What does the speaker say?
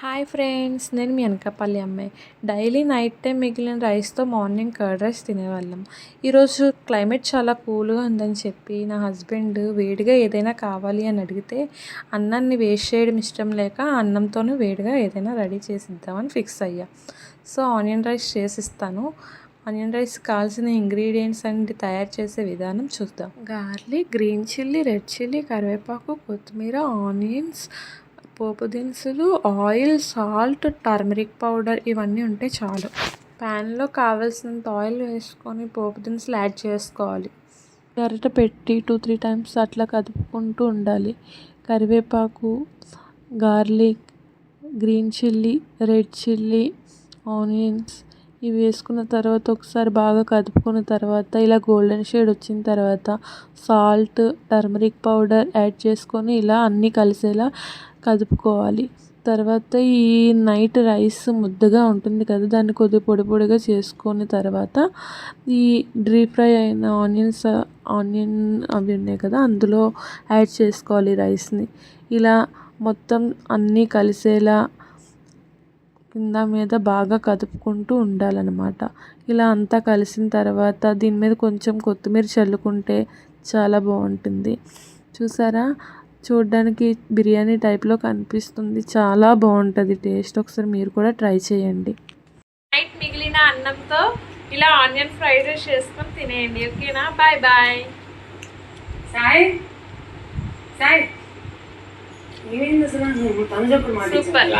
Hi friends నేను మీ అనకాపల్లి అమ్మాయి. Daily night time మిగిలిన రైస్తో మార్నింగ్ కర్డ్ రైస్ తినేవాళ్ళం. ఈరోజు క్లైమేట్ చాలా కూల్గా ఉందని చెప్పి నా హస్బెండ్ వేడిగా ఏదైనా కావాలి అని అడిగితే అన్నాన్ని వేస్ట్ చేయడం ఇష్టం లేక అన్నంతోనే వేడిగా ఏదైనా రెడీ చేసి ఇద్దామని ఫిక్స్ అయ్యా. సో ఆనియన్ రైస్ చేసిస్తాను. ఆనియన్ రైస్ కావాల్సిన ఇంగ్రీడియంట్స్ అండ్ తయారు చేసే విధానం చూద్దాం. Garlic green chilli red chilli కరివేపాకు కొత్తిమీర ఆనియన్స్ పోపు దినుసులు ఆయిల్ సాల్ట్ టర్మరిక్ పౌడర్ ఇవన్నీ ఉంటే చాలు. ప్యాన్లో కావాల్సినంత ఆయిల్ వేసుకొని పోపు దినుసులు యాడ్ చేసుకోవాలి. గరిట పెట్టి టూ త్రీ టైమ్స్ అట్లా కదుపుకుంటూ ఉండాలి. కరివేపాకు garlic green chilli red chilli onions ఇవి వేసుకున్న తర్వాత ఒకసారి బాగా కదుపుకున్న తర్వాత ఇలా గోల్డెన్ షేడ్ వచ్చిన తర్వాత సాల్ట్ టర్మరిక్ పౌడర్ యాడ్ చేసుకొని ఇలా అన్నీ కలిసేలా కదుపుకోవాలి. తర్వాత ఈ నైట్ రైస్ ముద్దగా ఉంటుంది కదా దాన్ని కొద్దిగా పొడి పొడిగా చేసుకున్న తర్వాత ఈ డ్రీ ఫ్రై అయిన ఆనియన్స్ ఆనియన్ అవి ఉన్నాయి కదా అందులో యాడ్ చేసుకోవాలి రైస్ని. ఇలా మొత్తం అన్నీ కలిసేలా కింద మీద బాగా కదుపుకుంటూ ఉండాలన్నమాట. ఇలా అంతా కలిసిన తర్వాత దీని మీద కొంచెం కొత్తిమీర చల్లుకుంటే చాలా బాగుంటుంది. చూసారా? చూడ్డానికి బిర్యానీ టైప్లో కనిపిస్తుంది. చాలా బాగుంటుంది టేస్ట్. ఒకసారి మీరు కూడా ట్రై చేయండి. నైట్ మిగిలిన అన్నంతో ఇలా ఆనియన్ ఫ్రైడ్ రైస్ చేసుకొని తినేయండి. ఓకేనా? Bye bye. Sai? Sai? Super?